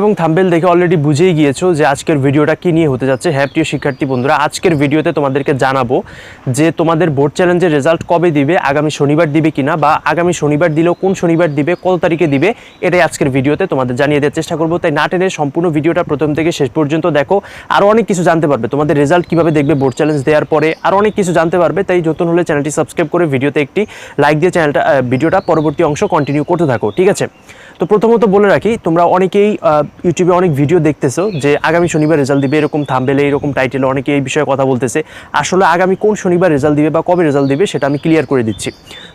এবং থাম্বেল দেখে অলরেডি বুঝেই গিয়েছো যে আজকের ভিডিওটা কি নিয়ে হতে যাচ্ছে। হ্যাঁ প্রিয় শিক্ষার্থী বন্ধুরা, আজকের ভিডিওতে তোমাদেরকে জানাব যে তোমাদের বোর্ড চ্যালেঞ্জের রেজাল্ট কবে দিবে, আগামী শনিবার দিবে কিনা বা আগামী শনিবার দিলেও কোন শনিবার দিবে, কত তারিখে দিবে, এটাই আজকের ভিডিওতে তোমাদের জানিয়ে দেওয়ার চেষ্টা করব। তাই না টেনে সম্পূর্ণ ভিডিওটা প্রথম থেকে শেষ পর্যন্ত দেখো আরও অনেক কিছু জানতে পারবে। তোমাদের রেজাল্ট কীভাবে দেখবে বোর্ড চ্যালেঞ্জ দেওয়ার পরে আরও অনেক কিছু জানতে পারবে। তাই নতুন হলে চ্যানেলটি সাবস্ক্রাইব করে ভিডিওতে একটি লাইক দিয়ে চ্যানেলটা ভিডিওটা পরবর্তী অংশ কন্টিনিউ করতে থাকো, ঠিক আছে? তো প্রথমত বলে রাখি, তোমরা অনেকেই ইউটিউবে অনেক ভিডিও দেখতেছো যে আগামী শনিবার রেজাল্ট দিবে, এরকম থাম্বেলে এরকম টাইটেলে অনেকে এই বিষয়ে কথা বলতেছে। আসলে আগামী কোন শনিবার রেজাল্ট দিবে বা কবে রেজাল্ট দিবে সেটা আমি ক্লিয়ার করে দিচ্ছি।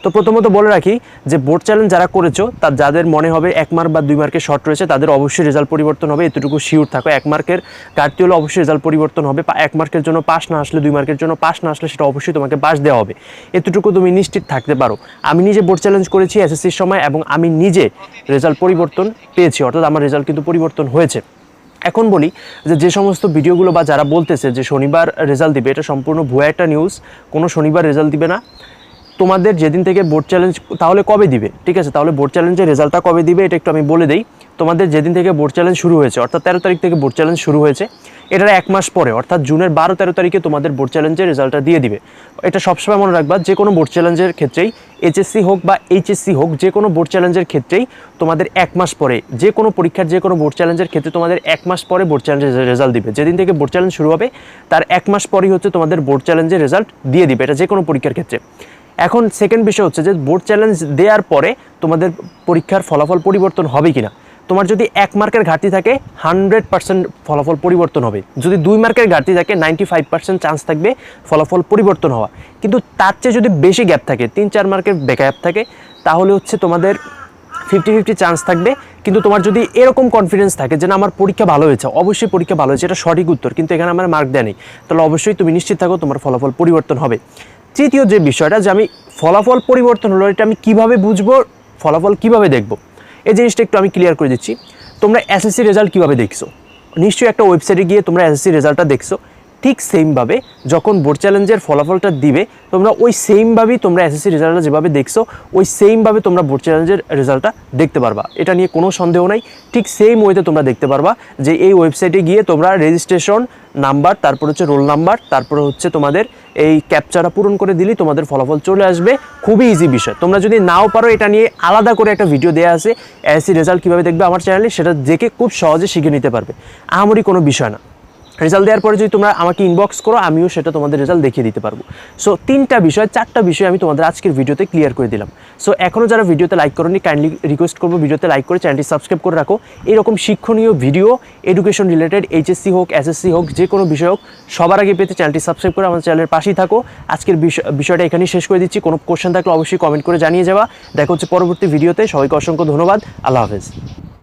তো প্রথমত বলে রাখি যে বোর্ড চ্যালেঞ্জ যারা করেছ তার যাদের মনে হবে এক মার্ক বা দুই মার্কের শর্ট রয়েছে, তাদের অবশ্যই রেজাল্ট পরিবর্তন হবে, এতটুকু শিওর থাকো। এক মার্কের ঘাটতি হলে অবশ্যই রেজাল্ট পরিবর্তন হবে। এক মার্কের জন্য পাস না আসলে, দুই মার্কের জন্য পাস না আসলে সেটা অবশ্যই তোমাকে পাস দেওয়া হবে। এতটুকু তুমি নিশ্চিত থাকতে পারো। আমি নিজে বোর্ড চ্যালেঞ্জ করেছি এসএসসির সময় এবং আমি নিজে রেজাল্ট পরিবর্তন পেয়েছি, অর্থাৎ আমার রেজাল্ট কিন্তু পরিবর্তন হয়েছে। এখন বলি যে যে সমস্ত ভিডিওগুলো বা যারা বলতেছে যে শনিবার রেজাল্ট দিবে, এটা সম্পূর্ণ ভুয়া একটা নিউজ কোনো শনিবার রেজাল্ট দিবে না। তোমাদের যেদিন থেকে বোর্ড চ্যালেঞ্জ তাহলে কবে দিবে ঠিক আছে তাহলে বোর্ড চ্যালেঞ্জের রেজাল্টটা কবে দিবে এটা একটু আমি বলে দিই তোমাদের যেদিন থেকে বোর্ড চ্যালেঞ্জ শুরু হয়েছে অর্থাৎ তেরো তারিখ থেকে বোর্ড চ্যালেঞ্জ শুরু হয়েছে এটার এক মাস পরে অর্থাৎ জুনের বারো তেরো তারিখে তোমাদের বোর্ড চ্যালেঞ্জের রেজাল্টটা দিয়ে দিবে এটা সবসময় মনে রাখবা যে কোনো বোর্ড চ্যালেঞ্জের ক্ষেত্রেই এইচএসসি হোক বা এইচএসসি হোক যে কোনো বোর্ড চ্যালেঞ্জের ক্ষেত্রেই তোমাদের এক মাস পরে যে কোনো পরীক্ষার যে কোনো বোর্ড চ্যালেঞ্জের ক্ষেত্রে তোমাদের এক মাস পরে বোর্ড চ্যালেঞ্জের রেজাল্ট দিবে যেদিন থেকে বোর্ড চ্যালেঞ্জ শুরু হবে তার এক মাস পরেই হচ্ছে তোমাদের বোর্ড চ্যালেঞ্জের রেজাল্ট দিয়ে দিবে এটা যে কোনো পরীক্ষার ক্ষেত্রে এখন সেকেন্ড বিষয় হচ্ছে যে বোর্ড চ্যালেঞ্জ দেওয়ার পরে তোমাদের পরীক্ষার ফলাফল পরিবর্তন হবে কিনা? তোমার যদি এক মার্কের ঘাটতি থাকে হান্ড্রেড পার্সেন্ট ফলাফল পরিবর্তন হবে। যদি দুই মার্কের ঘাটতি থাকে নাইনটি ফাইভ পার্সেন্ট চান্স থাকবে ফলাফল পরিবর্তন হওয়া। কিন্তু তার চেয়ে যদি বেশি গ্যাপ থাকে, তিন চার মার্কের গ্যাপ থাকে, তাহলে হচ্ছে তোমাদের ফিফটি ফিফটি চান্স থাকবে। কিন্তু তোমার যদি এরকম কনফিডেন্স থাকে যে না, আমার পরীক্ষা ভালো হয়েছে, অবশ্যই পরীক্ষা ভালো হয়েছে, এটা সঠিক উত্তর, কিন্তু এখানে আমার মার্ক দেয় নেই, তাহলে অবশ্যই তুমি নিশ্চিত থাকো তোমার ফলাফল পরিবর্তন হবে। তৃতীয় যে বিষয়টা যে আমি ফলাফল পরিবর্তন হলো, এটা আমি কীভাবে বুঝব, ফলাফল কীভাবে দেখব, এই জিনিসটা একটু আমি ক্লিয়ার করে দিচ্ছি। তোমরা এসএসসি রেজাল্ট কীভাবে দেখছ? নিশ্চয়ই একটা ওয়েবসাইটে গিয়ে তোমরা এসএসসি রেজাল্টটা দেখছ। ঠিক সেমভাবে যখন বোর্ড চ্যালেঞ্জের ফলাফলটা দিবে, তোমরা ওই সেমভাবেই তোমরা এসএসসি রেজাল্টটা যেভাবে দেখছ, ওই সেমভাবে তোমরা বোর্ড চ্যালেঞ্জের রেজাল্টটা দেখতে পারবা। এটা নিয়ে কোনো সন্দেহ নাই। ঠিক সেম ওয়েতে তোমরা দেখতে পারবা যে এই ওয়েবসাইটে গিয়ে তোমরা রেজিস্ট্রেশন নাম্বার তারপর হচ্ছে রোল নাম্বার তারপরে হচ্ছে তোমাদের এই ক্যাপচারা পূরণ করে দিলেই তোমাদের ফলাফল চলে আসবে। খুবই ইজি বিষয়। তোমরা যদি নাও পারো, এটা নিয়ে আলাদা করে একটা ভিডিও দেওয়া আছে। এসএসসি রেজাল্ট কীভাবে দেখবে আমার চ্যানেলে সেটা দেখে খুব সহজে শিখে নিতে পারবে। আহামরি কোনো বিষয় না। রেজাল্ট দেওয়ার পরে যদি তোমরা আমাকে ইনবক্স করো, আমিও সেটা তোমাদের রেজাল্ট দেখিয়ে দিতে পারব। সো তিনটা বিষয়, চারটা বিষয় আমি তোমাদের আজকের ভিডিওতে ক্লিয়ার করে দিলাম। সো এখনও যারা ভিডিওতে লাইক করোনি কাইন্ডলি রিকোয়েস্ট করব ভিডিওতে লাইক করে চ্যানেলটি সাবস্ক্রাইব করে রাখো। এরকম শিক্ষণীয় ভিডিও এডুকেশন রিলেটেড এইচএসসি হোক এসএসসি হোক, যে কোনো বিষয় হোক, সবার আগে পেতে চ্যানেলটি সাবস্ক্রাইব করে আমার চ্যানেলের পাশেই থাকো। আজকের বিষয়- বিষয়টা এখানেই শেষ করে দিচ্ছি। কোনো কোশ্চেন থাকলে অবশ্যই কমেন্ট করে জানিয়ে যাওয়া দেখা হচ্ছে পরবর্তী ভিডিওতে সবাইকে অসংখ্য ধন্যবাদ। আল্লাহ হাফেজ।